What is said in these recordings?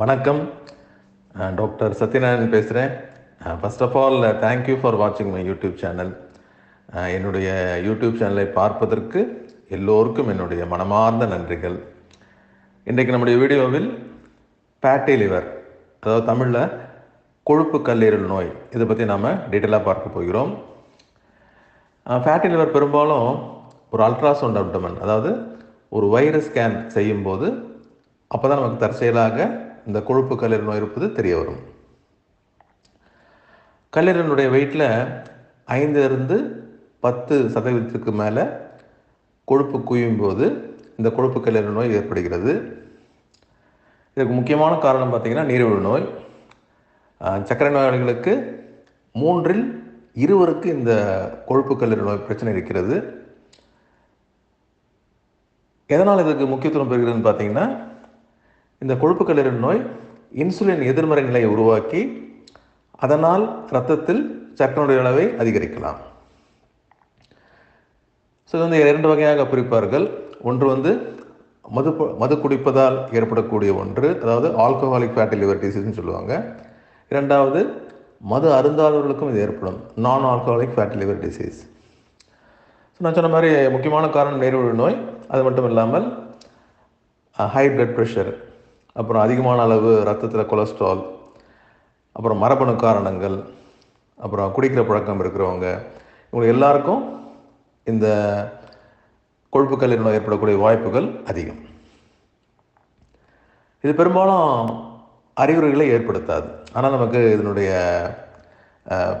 வணக்கம். டாக்டர் சத்யநாராயணன் பேசுகிறேன் first of all thank you for வாட்சிங் மை யூடியூப் சேனல் என்னுடைய யூடியூப் சேனலை பார்ப்பதற்கு எல்லோருக்கும் என்னுடைய மனமார்ந்த நன்றிகள். இன்றைக்கு நம்முடைய வீடியோவில் ஃபேட்டி லிவர் அதாவது தமிழில் கொழுப்பு கல்லீரல் நோய் இதை பற்றி நாம் டீட்டெயிலாக பார்க்க போகிறோம். ஃபேட்டி லிவர் பெரும்பாலும் ஒரு அல்ட்ராசவுண்ட் அப்டமன் அதாவது ஒரு வைரஸ் ஸ்கேன் செய்யும்போது அப்போ தான் நமக்கு தற்செயலாக இந்த கொழுப்பு கல்லீரல் நோய் இருப்பது தெரிய வரும். கல்லீரலுடைய வெயிட்டில் ஐந்திலிருந்து பத்து சதவீதத்துக்கு மேலே கொழுப்பு குவியும் போது இந்த கொழுப்பு கல்லீரல் நோய் ஏற்படுகிறது. இதுக்கு முக்கியமான காரணம் பார்த்திங்கன்னா நீரிழிவு நோய். சர்க்கரை நோயாளிகளுக்கு மூன்றில் இருவருக்கு இந்த கொழுப்பு கல்லீரல் நோய் பிரச்சனை இருக்கிறது. எதனால் இதுக்கு முக்கியத்துவம் பெறுகிறதுன்னு பார்த்தீங்கன்னா இந்த கொழுப்பு கல்லீரல் நோய் இன்சுலின் எதிர்மறை நிலையை உருவாக்கி அதனால் இரத்தத்தில் சர்க்கரையுடைய அளவை அதிகரிக்கலாம். ஸோ இது வந்து இரண்டு வகையாக பிரிப்பார்கள். ஒன்று வந்து மது மது குடிப்பதால் ஏற்படக்கூடிய ஒன்று அதாவது ஆல்கஹாலிக் ஃபேட்டி லிவர் டிசீஸ்னு சொல்லுவாங்க. இரண்டாவது மது அருந்தாதவர்களுக்கும் இது ஏற்படும் non alcoholic fatty liver disease so நான் சொன்ன மாதிரி முக்கியமான காரணம் நீரிழிவு நோய் அது மட்டும் இல்லாமல் ஹை பிளட் ப்ரெஷர் அப்புறம் அதிகமான அளவு ரத்தத்தில் கொலஸ்ட்ரால் அப்புறம் மரபணு காரணங்கள் அப்புறம் குடிக்கிற பழக்கம் இருக்கிறவங்க இவங்க எல்லாருக்கும் இந்த கொழுப்பு கல்லீரல் ஏற்படக்கூடிய வாய்ப்புகள் அதிகம். இது பெரும்பாலும் அறிகுறிகளை ஏற்படுத்தாது. ஆனால் நமக்கு இதனுடைய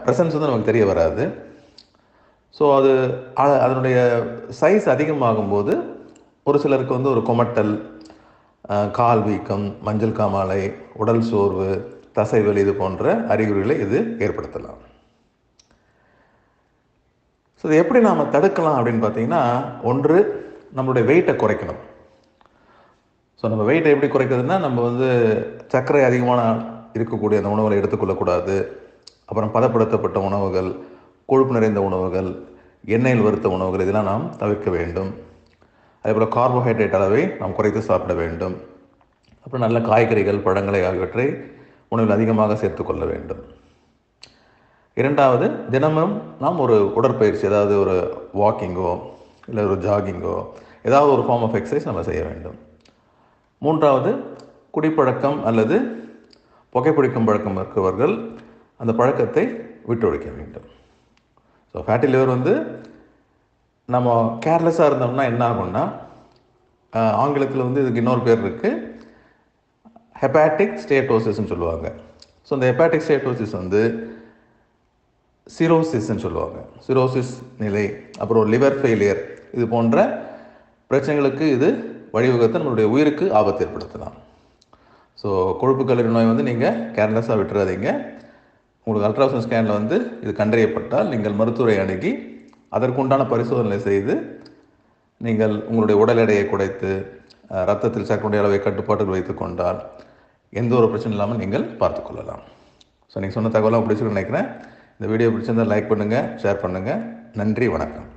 ப்ரெசன்ஸ் வந்து நமக்கு தெரிய வராது. ஸோ அது அதனுடைய சைஸ் அதிகமாகும்போது ஒரு சிலருக்கு வந்து ஒரு குமட்டல் கால் வீக்கம் மஞ்சள் காமாலை உடல் சோர்வு தசைவலி இது போன்ற அறிகுறிகளை இது ஏற்படுத்தலாம். ஸோ இதை எப்படி நாம் தடுக்கலாம் அப்படின்னு பார்த்தீங்கன்னா ஒன்று நம்மளுடைய வெயிட்டை குறைக்கணும். ஸோ நம்ம வெயிட்டை எப்படி குறைக்கிறதுனா நம்ம வந்து சர்க்கரை அதிகமான இருக்கக்கூடிய அந்த உணவுகளை எடுத்துக்கொள்ளக்கூடாது. அப்புறம் பதப்படுத்தப்பட்ட உணவுகள் கொழுப்பு நிறைந்த உணவுகள் எண்ணெயில் வறுத்த உணவுகள் இதெல்லாம் நாம் தவிர்க்க வேண்டும். அதேபோல் கார்போஹைட்ரேட் அளவை நாம் குறைத்து சாப்பிட வேண்டும். அப்புறம் நல்ல காய்கறிகள் பழங்களை ஆகியவற்றை உணவில் அதிகமாக சேர்த்துக்கொள்ள வேண்டும். இரண்டாவது தினமும் நாம் ஒரு உடற்பயிற்சி அதாவது ஒரு வாக்கிங்கோ இல்லை ஒரு ஜாகிங்கோ ஏதாவது ஒரு ஃபார்ம் ஆஃப் எக்ஸசைஸ் நம்ம செய்ய வேண்டும். மூன்றாவது குடிப்பழக்கம் அல்லது புகைப்பிடிக்கும் பழக்கம் இருக்கிறவர்கள் அந்த பழக்கத்தை விட்டொழிக்க வேண்டும். ஸோ ஃபேட்டி லிவர் வந்து நம்ம கேர்லெஸ்ஸாக இருந்தோம்னா என்ன ஆகும்னா ஆங்கிலத்தில் வந்து இதுக்கு இன்னொரு பேர் இருக்குது ஹெப்பாட்டிக் ஸ்டேட்டோசிஸ்ன்னு சொல்லுவாங்க. ஸோ இந்த ஹெப்பாட்டிக் ஸ்டேட்டோசிஸ் வந்து சிரோசிஸ்ன்னு சொல்லுவாங்க. சிரோசிஸ் நிலை அப்புறம் லிவர் ஃபெயிலியர் இது போன்ற பிரச்சனைகளுக்கு இது வழிவகுத்து நம்மளுடைய உயிருக்கு ஆபத்து ஏற்படுத்தலாம். ஸோ கொழுப்பு கல்லீரல் நோய் வந்து நீங்கள் கேர்லெஸ்ஸாக விட்டுறாதீங்க. உங்களுக்கு அல்ட்ராசவுண்ட் ஸ்கேனில் வந்து இது கண்டறியப்பட்டால் நீங்கள் மருத்துவரை அணுகி அதற்குண்டான பரிசோதனை செய்து நீங்கள் உங்களுடைய உடல் எடையை குறைத்து ரத்தத்தில் சர்க்கரை அளவை கட்டுப்பாட்டில் வைத்து கொண்டால் எந்த ஒரு பிரச்சனை இல்லாமல் நீங்கள் பார்த்துக்கொள்ளலாம் ஸோ நீங்கள் சொன்ன தகவலாம் பிடிச்சிருக்கு நினைக்கிறேன். இந்த வீடியோ பிடிச்சிருந்தால் லைக் பண்ணுங்கள் ஷேர் பண்ணுங்கள் நன்றி வணக்கம்.